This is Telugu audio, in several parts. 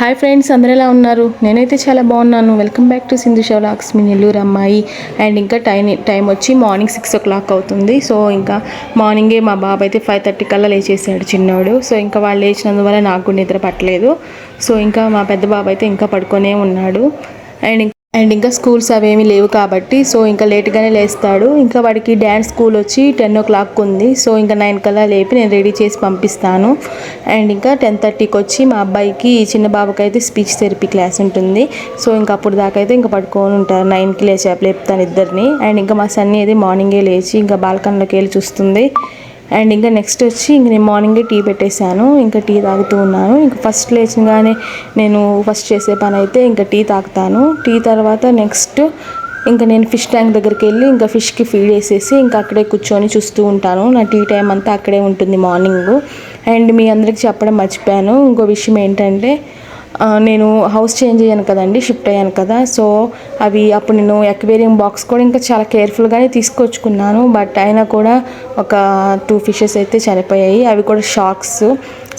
హాయ్ ఫ్రెండ్స్ అందరూ ఎలా ఉన్నారు? నేనైతే చాలా బాగున్నాను. వెల్కమ్ బ్యాక్ టు సింధు షోలాక్స్ మీ నెల్లూరు అమ్మాయి. అండ్ ఇంకా టైం టైం వచ్చి మార్నింగ్ సిక్స్ ఓ క్లాక్ అవుతుంది. సో ఇంకా మార్నింగే మా బాబు అయితే ఫైవ్ థర్టీ కల్లా లేచేసాడు చిన్నోడు. సో ఇంకా వాళ్ళు లేచినందువల్ల నాకు కూడా నిద్ర పట్టలేదు. సో ఇంకా మా పెద్ద బాబు అయితే ఇంకా పడుకొనే ఉన్నాడు. అండ్ అండ్ ఇంకా స్కూల్స్ అవేమీ లేవు కాబట్టి సో ఇంకా లేట్గానే లేస్తాడు. ఇంకా వాడికి డ్యాన్స్ స్కూల్ వచ్చి టెన్ ఓ క్లాక్ ఉంది. సో ఇంకా నైన్ కల్లా లేపి నేను రెడీ చేసి పంపిస్తాను. అండ్ ఇంకా టెన్ థర్టీకి వచ్చి మా అబ్బాయికి చిన్న బాబుకి అయితే స్పీచ్ థెరపీ క్లాస్ ఉంటుంది. సో ఇంకా అప్పుడు దాకా అయితే ఇంకా పడుకొని ఉంటారు. నైన్కి లేచి లేపుతాను ఇద్దరిని. అండ్ ఇంకా మా సన్ని అయితే మార్నింగే లేచి ఇంకా బాల్కన్లోకి వెళ్ళి చూస్తుంది. అండ్ ఇంకా నెక్స్ట్ వచ్చి ఇంక నేను మార్నింగే టీ పెట్టేశాను ఇంకా టీ తాగుతూ ఉన్నాను. ఇంకా ఫస్ట్ లేచినగానే నేను ఫస్ట్ చేసే పని అయితే ఇంకా టీ తాగుతాను. టీ తర్వాత నెక్స్ట్ ఇంకా నేను ఫిష్ ట్యాంక్ దగ్గరికి వెళ్ళి ఇంకా ఫిష్కి ఫీడ్ వేసేసి ఇంకా అక్కడే కూర్చొని చూస్తూ ఉంటాను. నా టీ టైం అంతా అక్కడే ఉంటుంది మార్నింగ్. అండ్ మీ అందరికి చెప్పడం మర్చిపోయాను. ఇంకో విషయం ఏంటంటే నేను హౌస్ చేంజ్ అయ్యాను కదండి షిఫ్ట్ అయ్యాను కదా. సో అవి అప్పుడు నేను ఎక్వేరియం బాక్స్ కూడా ఇంకా చాలా కేర్ఫుల్గానే తీసుకొచ్చుకున్నాను. బట్ అయినా కూడా ఒక టూ ఫిషెస్ అయితే చనిపోయాయి. అవి కూడా షాక్స్.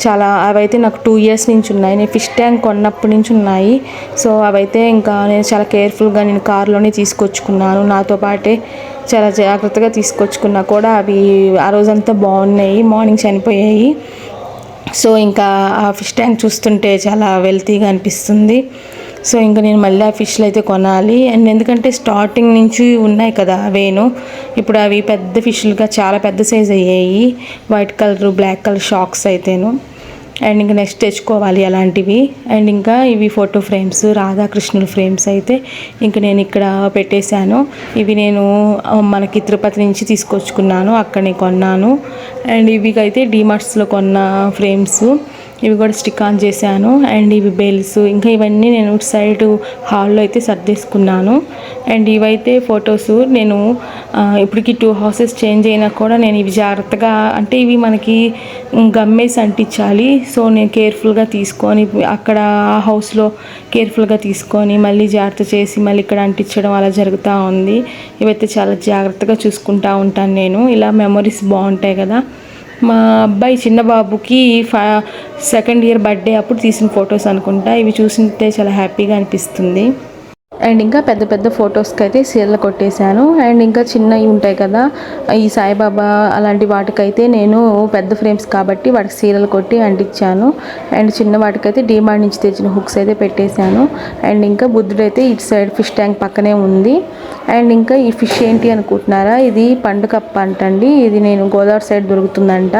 చాలా అవైతే నాకు టూ ఇయర్స్ నుంచి ఉన్నాయి. నేను ఫిష్ ట్యాంక్ కొన్నప్పటి నుంచి ఉన్నాయి. సో అవైతే ఇంకా నేను చాలా కేర్ఫుల్గా నేను కారులోనే తీసుకొచ్చుకున్నాను. నాతో పాటే చాలా జాగ్రత్తగా తీసుకొచ్చుకున్నా కూడా అవి ఆ రోజంతా బాగున్నాయి. మార్నింగ్ చనిపోయాయి. సో ఇంకా ఆ ఫిష్ ట్యాంక్ చూస్తుంటే చాలా వెల్తీగా అనిపిస్తుంది. సో ఇంకా నేను మళ్ళీ ఆ ఫిష్లు అయితే కొనాలి. అండ్ ఎందుకంటే స్టార్టింగ్ నుంచి ఉన్నాయి కదా అవేను ఇప్పుడు అవి పెద్ద ఫిష్లుగా చాలా పెద్ద సైజ్ అయ్యాయి. White colour black colour socks అయితేను. అండ్ ఇంకా నెక్స్ట్ తెచ్చుకోవాలి అలాంటివి. అండ్ ఇంకా ఇవి ఫోటో ఫ్రేమ్స్ రాధాకృష్ణుల ఫ్రేమ్స్ అయితే ఇంకా నేను ఇక్కడ పెట్టేశాను. ఇవి నేను మనకి తిరుపతి నుంచి తీసుకొచ్చుకున్నాను అక్కడనే కొన్నాను. అండ్ ఇవి అయితే డీమార్ట్స్లో కొన్న ఫ్రేమ్స్ ఇవి కూడా స్టిక్ ఆన్ చేశాను. అండ్ ఇవి బెల్స్ ఇంకా ఇవన్నీ నేను సైడ్ హాల్లో అయితే సర్దేసుకున్నాను అండ్ ఇవైతే ఫొటోస్ నేను ఇప్పటికి టూ హౌసెస్ చేంజ్ అయినా కూడా నేను ఇవి జాగ్రత్తగా అంటే ఇవి మనకి గమ్మేసి అంటించాలి. సో నేను కేర్ఫుల్గా తీసుకొని అక్కడ ఆ హౌస్లో కేర్ఫుల్గా తీసుకొని మళ్ళీ జాగ్రత్త చేసి మళ్ళీ ఇక్కడ అంటించడం అలా జరుగుతూ ఉంది. ఇవైతే చాలా జాగ్రత్తగా చూసుకుంటూ ఉంటాను నేను. ఇలా మెమొరీస్ బాగుంటాయి కదా. మా అబ్బాయి చిన్న బాబుకి ఫా సెకండ్ ఇయర్ బర్త్డే అప్పుడు తీసిన ఫొటోస్ అనుకుంటా. ఇవి చూసింటే చాలా హ్యాపీగా అనిపిస్తుంది. అండ్ ఇంకా పెద్ద పెద్ద ఫొటోస్కి అయితే సీరలు కొట్టేశాను. అండ్ ఇంకా చిన్నవి ఉంటాయి కదా ఈ సాయిబాబా అలాంటి వాటికైతే నేను పెద్ద ఫ్రేమ్స్ కాబట్టి వాటికి సీరలు కొట్టి అంటించాను. అండ్ చిన్న వాటికైతే డిమాండ్ నుంచి తెచ్చిన హుక్స్ అయితే పెట్టేశాను. అండ్ ఇంకా బుద్ధుడైతే ఇటు సైడ్ ఫిష్ ట్యాంక్ పక్కనే ఉంది. అండ్ ఇంకా ఈ ఫిష్ ఏంటి అనుకుంటున్నారా? ఇది పండు కప్ప అంటండి. ఇది నేను గోదావరి సైడ్ దొరుకుతుందంట.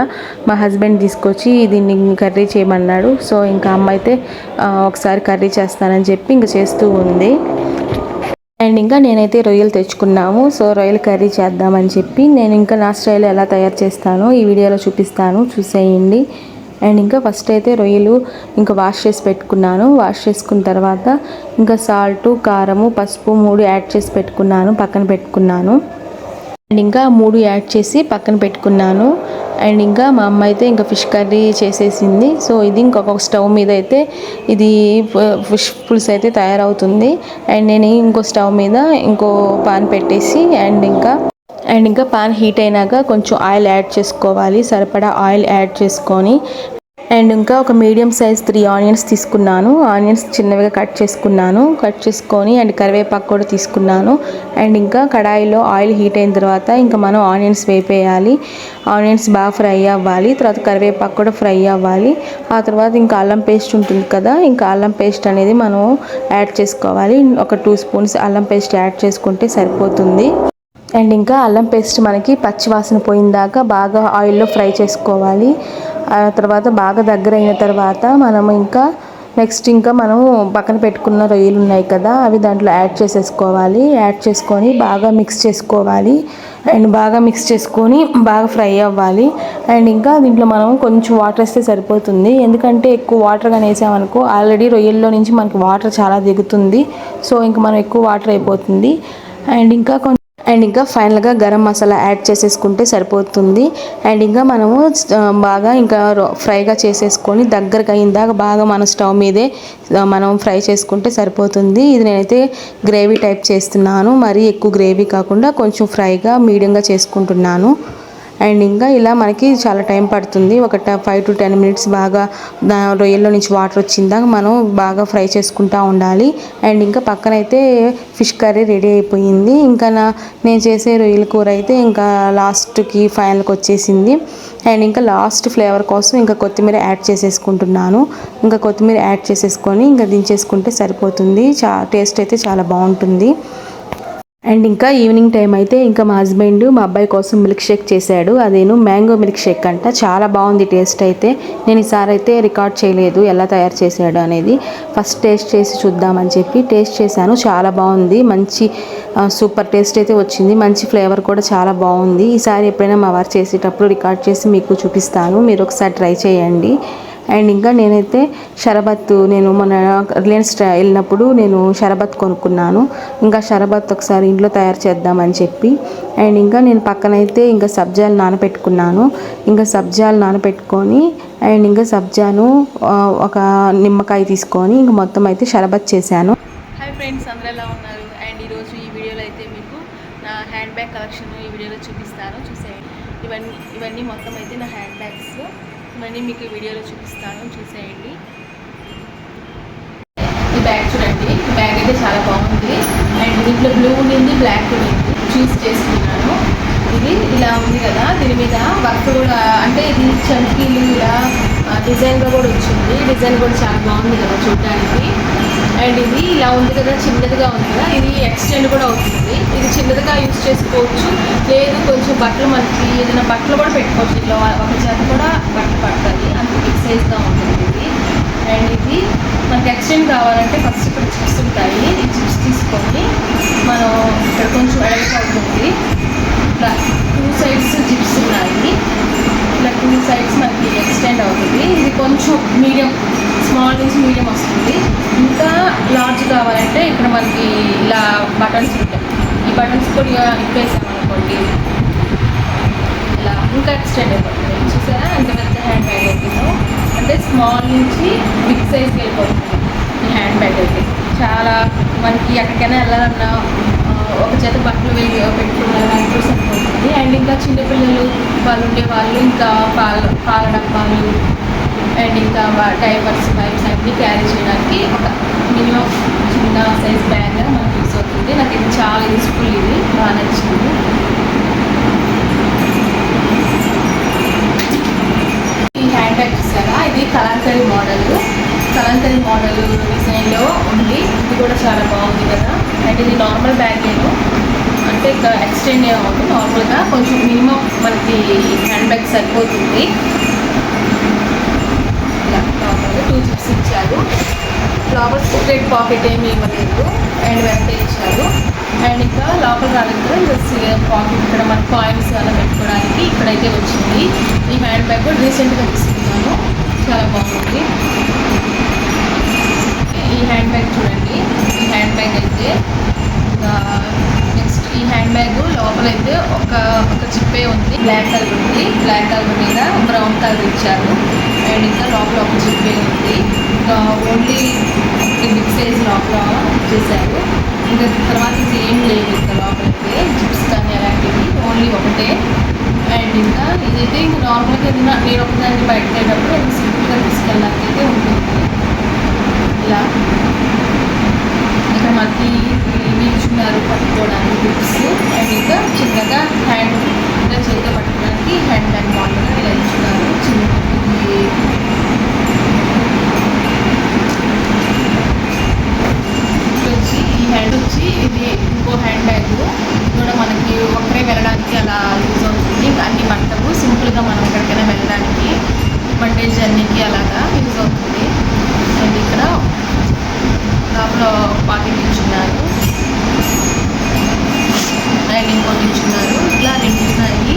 మా హస్బెండ్ తీసుకొచ్చి దీన్ని కర్రీ చేయమన్నాడు. సో ఇంకా అమ్మ అయితే ఒకసారి కర్రీ చేస్తానని చెప్పి ఇంకా చేస్తూ ఉంది. అండ్ ఇంకా నేనైతే రొయ్యలు తెచ్చుకున్నాము. సో రొయ్యల కర్రీ చేద్దామని చెప్పి నేను ఇంకా నా స్టైల్ ఎలా తయారు చేస్తానో ఈ వీడియోలో చూపిస్తాను. చూసేయండి. అండ్ ఇంకా ఫస్ట్ అయితే రొయ్యలు ఇంకా వాష్ చేసి పెట్టుకున్నాను. వాష్ చేసుకున్న తర్వాత ఇంకా సాల్ట్ కారము పసుపు మూడు యాడ్ చేసి పెట్టుకున్నాను పక్కన పెట్టుకున్నాను. అండ్ ఇంకా మూడు యాడ్ చేసి పక్కన పెట్టుకున్నాను. అండ్ ఇంకా మా అమ్మ అయితే ఇంకా ఫిష్ కర్రీ చేసేసింది. సో ఇది ఇంకొక స్టవ్ మీద అయితే ఇది ఫిష్ పులుసు అయితే తయారవుతుంది. అండ్ నేను ఇంకో స్టవ్ మీద ఇంకో పాన్ పెట్టేసి అండ్ ఇంకా అండ్ ఇంకా పాన్ హీట్ అయినాక కొంచెం ఆయిల్ యాడ్ చేసుకోవాలి. సరిపడా ఆయిల్ యాడ్ చేసుకొని అండ్ ఇంకా ఒక మీడియం సైజ్ త్రీ ఆనియన్స్ తీసుకున్నాను. ఆనియన్స్ చిన్నవిగా కట్ చేసుకున్నాను. కట్ చేసుకొని అండ్ కరివేపాకు కూడా తీసుకున్నాను. అండ్ ఇంకా కడాయిలో ఆయిల్ హీట్ అయిన తర్వాత ఇంకా మనం ఆనియన్స్ వేపేయాలి. ఆనియన్స్ బాగా ఫ్రై అవ్వాలి. తర్వాత కరివేపాకు కూడా ఫ్రై అవ్వాలి. ఆ తర్వాత ఇంకా అల్లం పేస్ట్ ఉంటుంది కదా ఇంకా అల్లం పేస్ట్ అనేది మనం యాడ్ చేసుకోవాలి. ఒక టూ స్పూన్స్ అల్లం పేస్ట్ యాడ్ చేసుకుంటే సరిపోతుంది. అండ్ ఇంకా అల్లం పేస్ట్ మనకి పచ్చి వాసన పోయిన దాకా బాగా ఆయిల్లో ఫ్రై చేసుకోవాలి. ఆ తర్వాత బాగా దగ్గర అయిన తర్వాత మనం ఇంకా నెక్స్ట్ ఇంకా మనం పక్కన పెట్టుకున్న రొయ్యలు ఉన్నాయి కదా అవి దాంట్లో యాడ్ చేసేసుకోవాలి. యాడ్ చేసుకొని బాగా మిక్స్ చేసుకోవాలి. అండ్ బాగా మిక్స్ చేసుకొని బాగా ఫ్రై అవ్వాలి. అండ్ ఇంకా దీంట్లో మనం కొంచెం వాటర్ వేస్తే సరిపోతుంది. ఎందుకంటే ఎక్కువ వాటర్ కానీ వేసామనుకో ఆల్రెడీ రొయ్యల్లో నుంచి మనకి వాటర్ చాలా దిగుతుంది. సో ఇంకా మనం ఎక్కువ వాటర్ అయిపోతుంది. అండ్ ఇంకా కొంచెం అండ్ ఇంకా ఫైనల్గా గరం మసాలా యాడ్ చేసేసుకుంటే సరిపోతుంది. అండ్ ఇంకా మనము బాగా ఇంకా ఫ్రైగా చేసేసుకొని దగ్గరగా ఇందాక బాగా మన స్టవ్ మీదే మనం ఫ్రై చేసుకుంటే సరిపోతుంది. ఇది నేనైతే గ్రేవీ టైప్ చేస్తున్నాను. మరీ ఎక్కువ గ్రేవీ కాకుండా కొంచెం ఫ్రైగా మీడియంగా చేసుకుంటున్నాను. అండ్ ఇంకా ఇలా మనకి చాలా టైం పడుతుంది. ఒక ఫైవ్ టు టెన్ మినిట్స్ బాగా రొయ్యల్లో నుంచి వాటర్ వచ్చిందాక మనం బాగా ఫ్రై చేసుకుంటూ ఉండాలి. అండ్ ఇంకా పక్కన అయితే ఫిష్ కర్రీ రెడీ అయిపోయింది. ఇంకా నా నేను చేసే రొయ్యల కూర అయితే ఇంకా లాస్ట్కి ఫైనల్కి వచ్చేసింది. అండ్ ఇంకా లాస్ట్ ఫ్లేవర్ కోసం ఇంకా కొత్తిమీర యాడ్ చేసేసుకుంటున్నాను. ఇంకా కొత్తిమీర యాడ్ చేసేసుకొని ఇంకా దించేసుకుంటే సరిపోతుంది. చా టేస్ట్ అయితే చాలా బాగుంటుంది. అండ్ ఇంకా ఈవినింగ్ టైం అయితే ఇంకా మా హస్బెండ్ మా అబ్బాయి కోసం మిల్క్ షేక్ చేశాడు. అదేను మ్యాంగో మిల్క్ షేక్ అంట. చాలా బాగుంది టేస్ట్ అయితే. నేను ఈసారి అయితే రికార్డ్ చేయలేదు ఎలా తయారు చేశాడు అనేది. ఫస్ట్ టేస్ట్ చేసి చూద్దామని చెప్పి టేస్ట్ చేశాను. చాలా బాగుంది. మంచి సూపర్ టేస్ట్ అయితే వచ్చింది. మంచి ఫ్లేవర్ కూడా చాలా బాగుంది. ఈసారి ఎప్పుడైనా మా వారు చేసేటప్పుడు రికార్డ్ చేసి మీకు చూపిస్తాను. మీరు ఒకసారి ట్రై చేయండి. అండ్ ఇంకా నేనైతే షరబత్ నేను మన రిలయన్స్ వెళ్ళినప్పుడు నేను షరబత్ కొనుక్కున్నాను. ఇంకా షరబత్ ఒకసారి ఇంట్లో తయారు చేద్దామని చెప్పి. అండ్ ఇంకా నేను పక్కనైతే ఇంకా సబ్జాలు నానబెట్టుకున్నాను. ఇంకా సబ్జాలు నానబెట్టుకొని అండ్ ఇంకా సబ్జాను ఒక నిమ్మకాయ తీసుకొని ఇంకా మొత్తం అయితే షరబత్ చేశాను. హాయ్ ఫ్రెండ్స్ అందరూ ఎలా ఉన్నారు? అండ్ ఈరోజు ఈ వీడియోలో అయితే మీకు నా హ్యాండ్ బ్యాగ్ కలెక్షన్ ఈ వీడియోలో చూపిస్తాను. చూసేయండి. ఇవన్నీ ఇవన్నీ మొత్తం అయితే నా హ్యాండ్ బ్యాగ్స్. మనీ మీకు వీడియోలో చూపిస్తాను. చూసేయండి. ఈ బ్యాగ్ చూడండి. ఈ బ్యాగ్ అయితే చాలా బాగుంది. అండ్ దీంట్లో బ్లూ ఉండింది బ్లాక్ ఉండింది. చూస్ చేసుకున్నాను ఇది ఇలా ఉంది కదా. దీని మీద వర్క్ కూడా అంటే ఇది చంకీలు ఇలా డిజైన్గా కూడా వచ్చింది. డిజైన్ కూడా చాలా బాగుంది కదా చూడడానికి. అండ్ ఇది ఇలా ఉంది కదా చిన్నదిగా ఉంది కదా ఇది ఎక్స్టెండ్ కూడా అవుతుంది. ఇది చిన్నదిగా యూజ్ చేసుకోవచ్చు. లేదు కొంచెం బట్టలు మనకి ఏదైనా బట్టలు కూడా పెట్టుకోవచ్చు. ఇట్లా ఒక చేత కూడా బట్టలు పడతారు అంత బిగ్ సైజ్గా ఉంటుంది ఇది అండ్ ఇది మనకి ఎక్స్టెండ్ కావాలంటే ఫస్ట్ ఇక్కడ చిప్స్ ఉంటాయి ఈ చిప్స్ తీసుకొని మనం ఇక్కడ కొంచెం ఎడల్పు అవుతుంది ఇట్లా టూ సైడ్స్ జిప్స్ ఉన్నాయి ఇట్లా టూ సైడ్స్ మనకి ఎక్స్టెండ్ అవుతుంది ఇది కొంచెం మీడియం స్మాల్ నుంచి మీడియం వస్తుంది. ఇంకా లార్జ్ కావాలంటే ఇక్కడ మనకి ఇలా బటన్స్ ఉంటాయి. ఈ బటన్స్ కూడా ఇప్పేసామనుకోండి ఇలా ఇంకా ఎక్స్టెండ్ అయిపోతుంది. చూసారా? అంత పెద్ద హ్యాండ్ బ్యాగ్ అయిపోయిందో? అంటే స్మాల్ నుంచి బిగ్ సైజ్కి వెళ్ళిపోతుంది ఈ హ్యాండ్ బ్యాగ్ అయితే. చాలా మనకి ఎక్కడికైనా వెళ్ళాలన్నా ఒక చేత బట్టలు వెళ్ళి పెట్టుకున్నారని సరిపోతుంది. అండ్ ఇంకా చిన్నపిల్లలు వాళ్ళు ఉండే వాళ్ళు ఇంకా పాల పాల డబ్బాలు అండ్ ఇంకా డైవర్స్ పైప్స్ అన్నీ క్యారీ చేయడానికి ఒక మినిమం చిన్న సైజ్ బ్యాగ్ మనకు యూస్ అవుతుంది. నాకు ఇది చాలా యూస్ఫుల్ ఇది బాగా నచ్చింది. ఈ హ్యాండ్ బ్యాగ్ చూసారా? ఇది కలంకరీ మోడల్ కలంకరీ మోడల్ డిజైన్లో ఉంది. ఇది కూడా చాలా బాగుంది కదా. అండ్ ఇది నార్మల్ బ్యాగ్ నేను. అంటే ఎక్స్టెండ్ అవుతుంది నార్మల్గా కొంచెం మినిమం మనకి హ్యాండ్ బ్యాగ్ సరిపోతుంది ఇలా నార్మల్గా చిప్స్ ఇచ్చారు లోపల సీక్రెట్ పాకెట్ ఏమి ఇవ్వలేదు. అండ్ వెంట ఇచ్చారు. అండ్ ఇంకా లోపల రాలేదు పాకెట్ ఇక్కడ మన కాయిన్స్ అలా పెట్టుకోవడానికి ఇక్కడైతే వచ్చింది. ఈ హ్యాండ్ బ్యాగ్ కూడా రీసెంట్గా తీసుకున్నాను. చాలా బాగుంది. ఈ హ్యాండ్ బ్యాగ్ చూడండి. ఈ హ్యాండ్ బ్యాగ్ అయితే నెక్స్ట్ ఈ హ్యాండ్ బ్యాగ్ లోపల అయితే ఒక ఒక చిప్పే ఉంది. బ్లాక్ కలర్ ఉంది. బ్లాక్ కలర్ మీద బ్రౌన్ కలర్ ఇచ్చారు. అండ్ ఇంకా లోపల ఒక చిప్పే ఉంది. ఇంకా ఓన్లీ బిగ్ సైజ్ లోపల చేశారు. ఇంకా తర్వాత ఇది ఏం లేదు ఇంకా లోపల అయితే జిప్స్ కానీ అలాంటివి ఓన్లీ ఒకటే. అండ్ ఇంకా ఇదైతే ఇంకా నార్మల్గా ఏదైనా నేను ఒకదాన్ని బయటకు వెళ్ళేటప్పుడు అది సింపుల్గా తీసుకెళ్ళడానికి అయితే ఉంటుంది. ఇలా. ఇక్కడ మనకి నిల్చున్నారు పట్టుకోవడానికి బుక్స్ అండ్ చిన్నగా హ్యాండ్ ఇంకా చేత పట్టడానికి హ్యాండ్ బ్యాగ్ మోడల్గా ఇలా ఇచ్చున్నారు చిన్న వచ్చి ఈ హ్యాండ్ వచ్చి ఇది ఇంకో హ్యాండ్ బ్యాగ్ కూడా మనకి ఒక్కరే వెళ్ళడానికి అలా యూజ్ అవుతుంది. అన్ని పట్టవు సింపుల్గా మనం ఎక్కడికైనా వెళ్ళడానికి వన్ డే జర్నీకి అలాగా యూజ్ అవుతుంది. అండ్ ఇక్కడ లోపల పాకెట్ ఇచ్చున్నారు అండ్ ఇంకోటి ఇచ్చున్నారు ఇట్లా రెండు ఉన్నాయి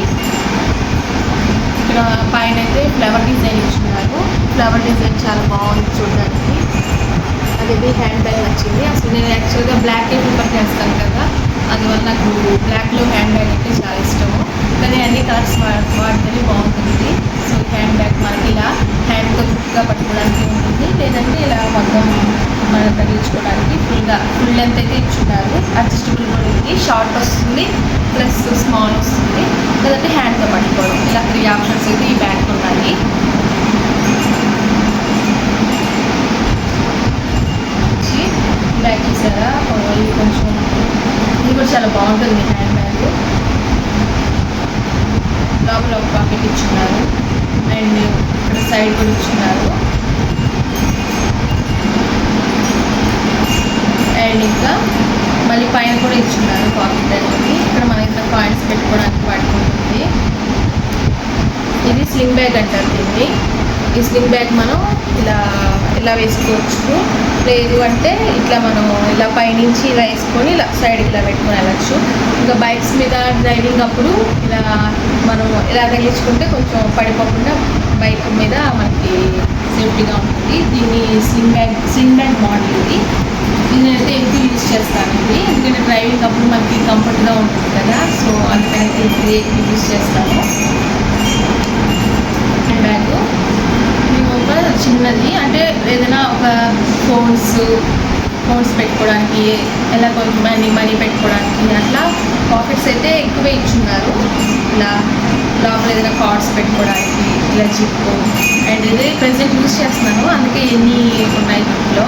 ఇక్కడ పైన అయితే ఫ్లవర్ డిజైన్ ఇచ్చున్నారు ఫ్లవర్ డిజైన్ చాలా బాగుంది చూడడానికి అది హ్యాండ్ బ్యాగ్ వచ్చింది అసలు నేను యాక్చువల్గా బ్లాక్ ప్రిఫర్ చేస్తాను కదా. అందువల్ల నాకు బ్లాక్లో హ్యాండ్ బ్యాగ్ అంటే చాలా ఇష్టము. కానీ అన్ని కలర్స్ వాడితేనే బాగుంటుంది. సో హ్యాండ్ బ్యాగ్ మనకి ఇలా హ్యాండ్తో గుర్తుగా పట్టుకోవడానికి ఉంటుంది. లేదంటే ఇలా మొత్తం మనం తగిలించుకోవడానికి ఫుల్గా ఫుల్ లెంత్ అయితే ఇచ్చున్నారు అడ్జస్టబుల్ కూడా ఉంది. షార్ట్ వస్తుంది ప్లస్ స్మాల్ వస్తుంది. లేదంటే హ్యాండ్తో పట్టుకోవడం. ఇలా త్రీ ఆప్షన్స్ అయితే ఈ బ్యాగ్ ఉన్నాయి వచ్చి బ్యాగ్ చూసారా ఇది కొంచెం ఇది కూడా చాలా బాగుంటుంది హ్యాండ్ బ్యాగ్. లోపల ఒక పాకెట్ ఇచ్చున్నారు. అండ్ ఇక్కడ సైడ్ కూడా ఇచ్చున్నారు. అండ్ ఇంకా మళ్ళీ పైన కూడా ఇచ్చున్నారు పాకెట్ అనేది ఇక్కడ మన ఇట్లా కాయిన్స్ పెట్టుకోవడానికి పడుకుంటుంది ఇది స్లింగ్ బ్యాగ్ అంటారు దీన్ని. ఈ స్లింగ్ బ్యాగ్ మనం ఇలా ఇలా వేసుకోవచ్చు. లేదు అంటే ఇట్లా మనం ఇలా పైనుంచి ఇలా వేసుకొని ఇలా సైడ్ ఇలా పెట్టుకొని వెళ్ళచ్చు. ఇంకా బైక్స్ మీద డ్రైవింగ్ అప్పుడు ఇలా మనం ఇలా తగిలించుకుంటే కొంచెం పడిపోకుండా బైక్ మీద మనకి సేఫ్టీగా ఉంటుంది. దీన్ని slim bag slim bag model ఇది. నేనైతే అయితే ఎక్కువ యూజ్ చేస్తానండి. ఎందుకంటే డ్రైవింగ్ అప్పుడు మనకి కంఫర్ట్గా ఉంటుంది కదా. సో అందుకని ఇది ఎక్కువ యూజ్ చేస్తాను. బ్యాగ్ మేము ఒక చిన్నది కోర్స్ పెట్టుకోవడానికి ఎలా కొంచెం మనీ మనీ పెట్టుకోవడానికి అట్లా పాకెట్స్ అయితే ఎక్కువే ఇచ్చున్నారు. ఇలా లోపల ఏదైనా కార్డ్స్ పెట్టుకోవడానికి ఇలా జిప్ అండ్ ఇది ప్రెసెంట్ యూజ్ చేస్తున్నాను. అందుకే ఎన్ని ఉన్నాయి ఇంట్లో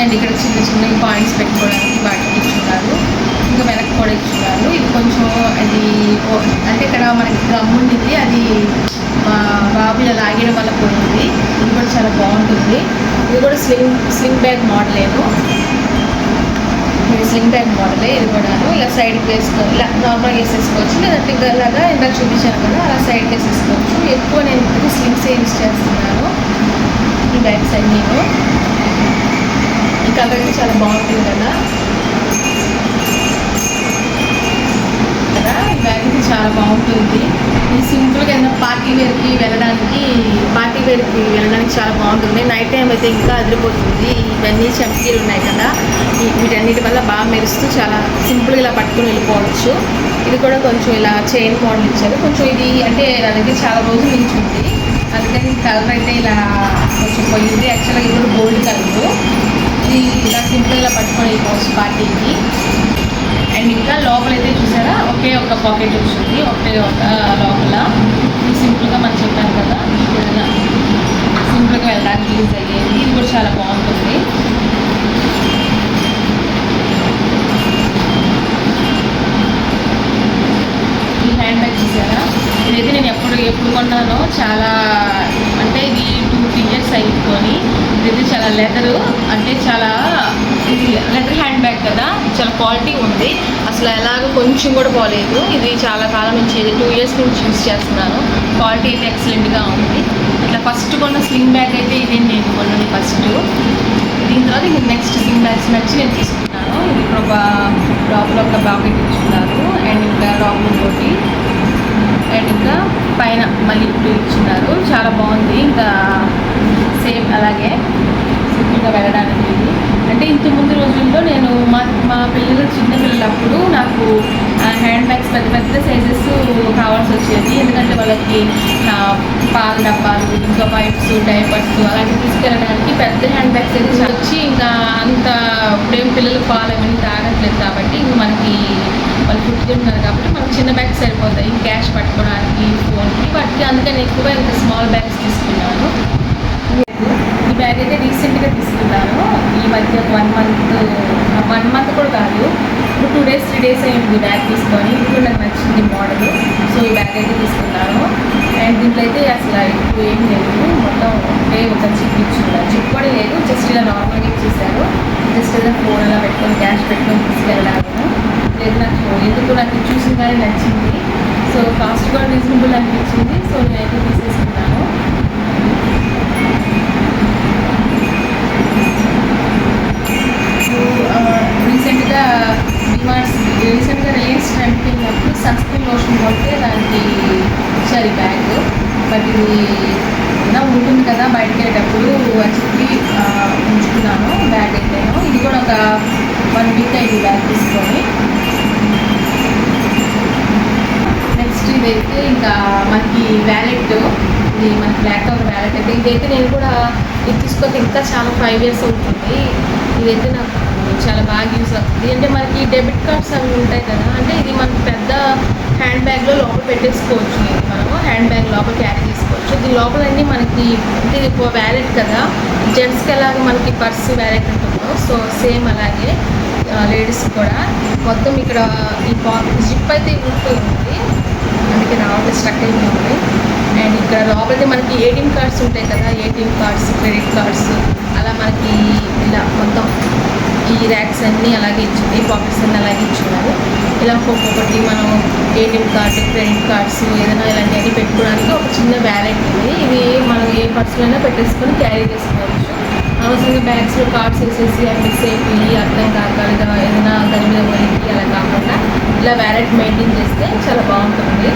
అండ్ ఇక్కడ చిన్న చిన్న పాయింట్స్ పెట్టుకోవడానికి వాటికి ఇచ్చున్నారు. ఇంకా వెనక్కి కూడా ఇచ్చున్నారు. ఇది కొంచెం అది మనకి గమ్ ఉండింది అది మా బాబు ఇలా లాగడం వల్ల పోయింది. ఇది కూడా చాలా బాగుంటుంది. ఇది కూడా స్లింగ్ స్లింగ్ బ్యాగ్ మోడలేను ఇది స్లింగ్ బ్యాగ్ మోడలే ఇది కూడాను. ఇలా సైడ్కి వేసుకో ఇలా నార్మల్గా వేసేసుకోవచ్చు. లేదంటే ఇంకా ఇలాగా ఇందాక చూపించాను కదా అలా సైడ్కి వేసేసుకోవచ్చు ఎక్కువ నేను ఇప్పుడు స్లింగ్సే యూస్ చేస్తున్నాను. ఈ బ్యాగ్స్ అన్నీ ఈ కలర్ చాలా బాగుంటుంది కదా కదా ఈ బ్యాగ్ చాలా బాగుంటుంది. ఈ సింపుల్గా ఏదైనా పార్టీ వేర్కి వెళ్ళడానికి పార్టీ వేర్కి వెళ్ళడానికి చాలా బాగుంటుంది. నైట్ టైం అయితే ఇంకా అదిరిపోతుంది. ఇవన్నీ చమ్కీలు ఉన్నాయి కదా. వీటన్నిటి వల్ల బాగా మెరుస్తూ చాలా సింపుల్గా ఇలా పట్టుకుని వెళ్ళిపోవచ్చు. ఇది కూడా కొంచెం ఇలా చైన్ మోడల్ ఇచ్చారు. కొంచెం ఇది అంటే నా దగ్గర చాలా రోజుల నుంచి ఉంది. అందుకని కలర్ అయితే ఇలా కొంచెం పోయింది. యాక్చువల్గా ఇది కూడా గోల్డ్ కలర్. ఇది ఇలా సింపుల్గా పట్టుకొని వెళ్ళిపోవచ్చు పార్టీకి. అండ్ ఇంకా లోపల అయితే చూసారా? ఒకే ఒక పాకెట్ వచ్చింది. ఒకే ఒక లోపల. సింపుల్గా మనం చెప్పాను కదా ఏదైనా సింపుల్గా వెళ్ళడానికి యూజ్ అయ్యేది ఇది కూడా చాలా బాగుంటుంది ఈ హ్యాండ్ బ్యాగ్ చూసారా ఇదైతే నేను ఎప్పుడు ఎప్పుడు కొన్నానో చాలా అంటే ఇది టూ త్రీ ఇయర్స్ అయిపోయి ఇది చాలా లెదరు అంటే చాలా ఇది లెదర్ హ్యాండ్ బ్యాగ్ కదా చాలా క్వాలిటీ ఉంది అసలు ఎలాగ కొంచెం కూడా పోలేదు ఇది చాలా కాలం నుంచి టూ ఇయర్స్ నుంచి యూస్ చేస్తున్నాను. క్వాలిటీ అయితే ఎక్సలెంట్గా ఉంది. ఇట్లా ఫస్ట్ కొన్న స్లింగ్ బ్యాగ్ అయితే ఇదే నేను కొన్నది ఫస్ట్ దీని తర్వాత ఇంక నెక్స్ట్ స్లింగ్ బ్యాగ్స్ నచ్చి నేను తీసుకున్నాను. ఇప్పుడు ఒక లోపల ఒక బాకెట్ ఇచ్చున్నారు. అండ్ ఇంకా లోపల ఒకటి అండ్ ఇంకా పైన మళ్ళీ ఇప్పుడు ఇచ్చున్నారు. చాలా బాగుంది. ఇంకా సేమ్ అలాగే. సింపుల్గా వెళ్ళడానికి. అంటే ఇంత ముందు రోజుల్లో నేను మా మా పిల్లలు చిన్న పిల్లలప్పుడు నాకు హ్యాండ్ బ్యాగ్స్ పెద్ద పెద్ద సైజెస్ కావాల్సి వచ్చేది ఎందుకంటే వాళ్ళకి పాల డబ్బాలు ఇంకా పైప్స్ డైపర్స్ అలాంటివి తీసుకెళ్ళడానికి పెద్ద హ్యాండ్ బ్యాగ్స్ అయితే వచ్చి ఇంకా అంత ఇప్పుడేం పిల్లలు పాలు అవన్నీ తాగట్లేదు కాబట్టి ఇంక మనకి వాళ్ళు పుట్టుకుంటున్నారు కాబట్టి మనకు చిన్న బ్యాగ్స్ సరిపోతాయి. క్యాష్ పట్టుకోవడానికి ఫోన్కి వాటికి. అందుకని ఎక్కువ ఇంకా స్మాల్ బ్యాగ్స్ తీసుకున్నాను. బ్యాగ్ అయితే రీసెంట్గా తీసుకున్నాను. ఈ మధ్య వన్ మంత్ వన్ మంత్ కూడా కాదు. ఇప్పుడు టూ డేస్ త్రీ డేస్ అయింది బ్యాగ్ తీసుకొని. ఇప్పుడు నాకు నచ్చింది మోడల్. సో ఈ బ్యాగ్ అయితే తీసుకున్నాను. అండ్ దీంట్లో అయితే అసలు ఎక్కువ ఏం లేదు. మొత్తం ఒకే ఒక జిప్ ఇచ్చున్నారు జిప్ కూడా లేదు. జస్ట్ ఇలా నార్మల్గా ఇచ్చేసారు. జస్ట్ ఏదైనా ఫోన్ అలా పెట్టుకొని క్యాష్ పెట్టుకొని తీసుకెళ్ళడానికి లేదు నాకు ఎందుకు నాకు చూసిన కానీ నచ్చింది. సో కాస్ట్ కూడా రీజనబుల్ అనిపించింది. సో నేనైతే తీసేసుకున్నాను. రీసెంట్గా డిమార్ట్స్ రీసెంట్గా రిలయన్స్ ట్రెండ్కి వెళ్ళినప్పుడు సన్ లోషన్ కొంటే దానికి ఇచ్చారు ఈ బ్యాగ్. బట్ ఇది ఇలా ఉంటుంది కదా బయటకు వెళ్ళేటప్పుడు అని చెప్పి ఉంచుకున్నాను. బ్యాగ్ అయితేను ఇది కూడా ఒక వన్ వీక్ అయింది బ్యాగ్ తీసుకొని. నెక్స్ట్ ఇదైతే ఇంకా మనకి వ్యాలెట్. ఇది మనకి బ్లాక్ కలర్ వ్యాలెట్. అయితే ఇదైతే నేను కూడా ఇది తీసుకొని ఇంకా చాలా ఫైవ్ ఇయర్స్ అవుతుంది. ఇదైతే నాకు చాలా బాగా యూస్ అవుతుంది. అంటే మనకి డెబిట్ కార్డ్స్ అవి ఉంటాయి కదా అంటే ఇది మనకి పెద్ద హ్యాండ్ బ్యాగ్లో లోపల పెట్టేసుకోవచ్చు ఇది మనము. హ్యాండ్ బ్యాగ్ లోపల క్యారీ చేసుకోవచ్చు. ఇది లోపల అన్ని మనకి అంటే ఇది ఒక వ్యాలెట్ కదా జెంట్స్కి ఎలాగ మనకి పర్స్ వ్యాలెట్ ఉంటుందో సో సేమ్ అలాగే లేడీస్ కూడా. మొత్తం ఇక్కడ ఈ జిప్ అయితే ఉంటుంది. అందుకే రావడం స్ట్రక్ అయిపోయింది. అండ్ ఇక్కడ లోపలైతే మనకి ఏటీఎం కార్డ్స్ ఉంటాయి కదా. ఏటీఎం కార్డ్స్ క్రెడిట్ కార్డ్స్ అలా మనకి ఇలా మొత్తం ఈ ర్యాక్స్ అన్నీ అలాగే ఇచ్చింది పాకెట్స్ అన్నీ అలాగే ఇచ్చున్నారు ఇలా ఒక్కొక్కటి మనం ఏటీఎం కార్డు క్రెడిట్ కార్డ్స్ ఏదైనా ఇలాంటివన్నీ పెట్టుకోవడానికి ఒక చిన్న వ్యాలెట్ ఉంది. ఇది మనం ఏ పర్సులైనా పెట్టేసుకొని క్యారీ చేసుకోవచ్చు. అవసరంగా బ్యాగ్స్లో కార్డ్స్ వేసేసి అన్ని మిస్ అర్థం కాక లేదా ఏదైనా దాని మీద వరికి అలా కాకుండా ఇలా వ్యాలెట్ మెయింటైన్ చేస్తే చాలా బాగుంటుంది.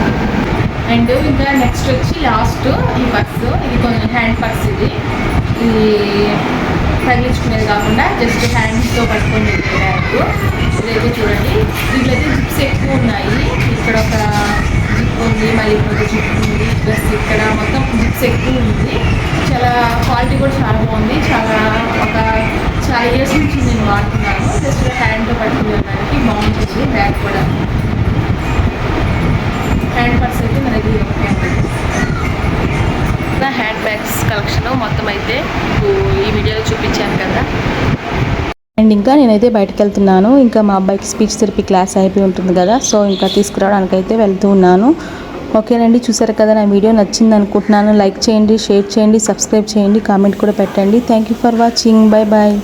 అండ్ ఇంకా నెక్స్ట్ వచ్చి లాస్ట్ ఈ పర్స్. ఇది కొంచెం హ్యాండ్ పర్స్ ఇది. ఇది తగిలించుకునేది కాకుండా జస్ట్ హ్యాండ్స్తో పట్టుకొని బ్యాగ్ ఇదైతే చూడండి దీంట్లో అయితే జిప్స్ ఎక్కువ ఉన్నాయి. ఇక్కడ ఒక జిప్ ఉంది మళ్ళీ ఇక్కడ జిప్ ఉంది ప్లస్ ఇక్కడ మొత్తం జిప్స్ ఎక్కువ ఉంది. చాలా క్వాలిటీ కూడా చాలా బాగుంది. చాలా ఒక చాలా ఇయర్స్ నుంచి నేను వాడుతున్నాను. జస్ట్ హ్యాండ్తో పట్టుకునేదానికి బాగుంటుంది బ్యాగ్ కూడా. హ్యాండ్ పర్స్ అయితే మన దగ్గర నా హ్యాండ్ బ్యాగ్స్ కలెక్షన్ మొత్తం అయితే ఈ వీడియోలో చూపించాను కదా. అండ్ ఇంకా నేనైతే బయటకు వెళ్తున్నాను. ఇంకా మా అబ్బాయికి స్పీచ్ థెరపీ క్లాస్ అయిపోయి ఉంటుంది కదా. సో ఇంకా తీసుకురావడానికి అయితే వెళ్తూ ఉన్నాను. ఓకేనండి చూసారు కదా నా వీడియో నచ్చింది అనుకుంటున్నాను. లైక్ చేయండి షేర్ చేయండి సబ్స్క్రైబ్ చేయండి కామెంట్ కూడా పెట్టండి. Thank you for watching bye bye